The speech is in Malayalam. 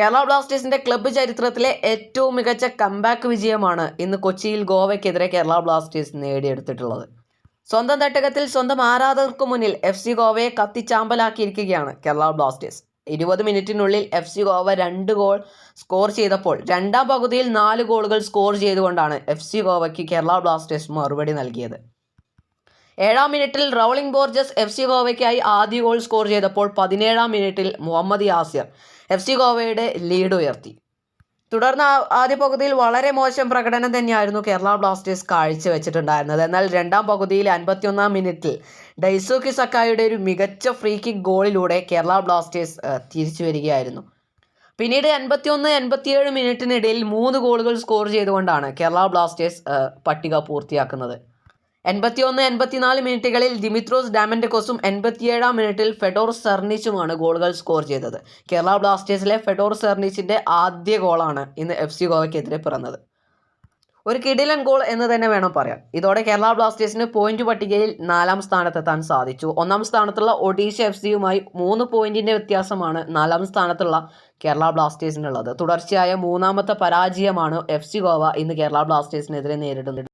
കേരള ബ്ലാസ്റ്റേഴ്സിന്റെ ക്ലബ്ബ് ചരിത്രത്തിലെ ഏറ്റവും മികച്ച കംബാക്ക് വിജയമാണ് ഇന്ന് കൊച്ചിയിൽ ഗോവയ്ക്കെതിരെ കേരള ബ്ലാസ്റ്റേഴ്സ് നേടിയെടുത്തിട്ടുള്ളത്. സ്വന്തം തട്ടകത്തിൽ സ്വന്തം ആരാധകർക്ക് മുന്നിൽ എഫ് സി ഗോവയെ കത്തിച്ചാമ്പലാക്കിയിരിക്കുകയാണ് കേരള ബ്ലാസ്റ്റേഴ്സ്. ഇരുപത് മിനിറ്റിനുള്ളിൽ എഫ് സി ഗോവ രണ്ട് ഗോൾ സ്കോർ ചെയ്തപ്പോൾ രണ്ടാം പകുതിയിൽ നാല് ഗോളുകൾ സ്കോർ ചെയ്തുകൊണ്ടാണ് എഫ് സി ഗോവയ്ക്ക് കേരള ബ്ലാസ്റ്റേഴ്സ് മറുപടി നൽകിയത്. ഏഴാം മിനിറ്റിൽ റൗളിംഗ് ബോർജസ് എഫ് സി ഗോവയ്ക്കായി ആദ്യ ഗോൾ സ്കോർ ചെയ്തപ്പോൾ പതിനേഴാം മിനിറ്റിൽ മുഹമ്മദ് യാസിർ എഫ് സി ഗോവയുടെ ലീഡ് ഉയർത്തി. തുടർന്ന് ആദ്യ പകുതിയിൽ വളരെ മോശം പ്രകടനം തന്നെയായിരുന്നു കേരള ബ്ലാസ്റ്റേഴ്സ് കാഴ്ചവെച്ചിട്ടുണ്ടായിരുന്നത്. എന്നാൽ രണ്ടാം പകുതിയിൽ അൻപത്തിയൊന്നാം മിനിറ്റിൽ ഡൈസോക്കി സക്കായുടെ ഒരു മികച്ച ഫ്രീ കിക്ക് ഗോളിലൂടെ കേരള ബ്ലാസ്റ്റേഴ്സ് തിരിച്ചു വരികയായിരുന്നു. പിന്നീട് എൺപത്തിയൊന്ന് എൺപത്തിയേഴ് മിനിറ്റിനിടയിൽ മൂന്ന് ഗോളുകൾ സ്കോർ ചെയ്തുകൊണ്ടാണ് കേരള ബ്ലാസ്റ്റേഴ്സ് പട്ടിക പൂർത്തിയാക്കുന്നത്. എൺപത്തിയൊന്ന് എൺപത്തിനാല് മിനിറ്റുകളിൽ ദിമിത്രോസ് ഡാമൻഡക്കോസും എൺപത്തിയേഴാം മിനിറ്റിൽ ഫെഡോർ സെർണിച്ചുമാണ് ഗോളുകൾ സ്കോർ ചെയ്തത്. കേരള ബ്ലാസ്റ്റേഴ്സിലെ ഫെഡോർ സെർണിച്ചിന്റെ ആദ്യ ഗോളാണ് ഇന്ന് എഫ് സി ഗോവയ്ക്കെതിരെ പിറന്നത്. ഒരു കിടിലൻ ഗോൾ എന്ന് തന്നെ വേണം പറയാൻ. ഇതോടെ കേരള ബ്ലാസ്റ്റേഴ്സിന് പോയിന്റ് പട്ടികയിൽ നാലാം സ്ഥാനത്തെത്താൻ സാധിച്ചു. ഒന്നാം സ്ഥാനത്തുള്ള ഒഡീഷ എഫ് സിയുമായി മൂന്ന് പോയിന്റിന്റെ വ്യത്യാസമാണ് നാലാം സ്ഥാനത്തുള്ള കേരള ബ്ലാസ്റ്റേഴ്സിനുള്ളത്. തുടർച്ചയായ മൂന്നാമത്തെ പരാജയമാണ് എഫ് സി ഗോവ ഇന്ന് കേരള ബ്ലാസ്റ്റേഴ്സിനെതിരെ നേരിടുന്നത്.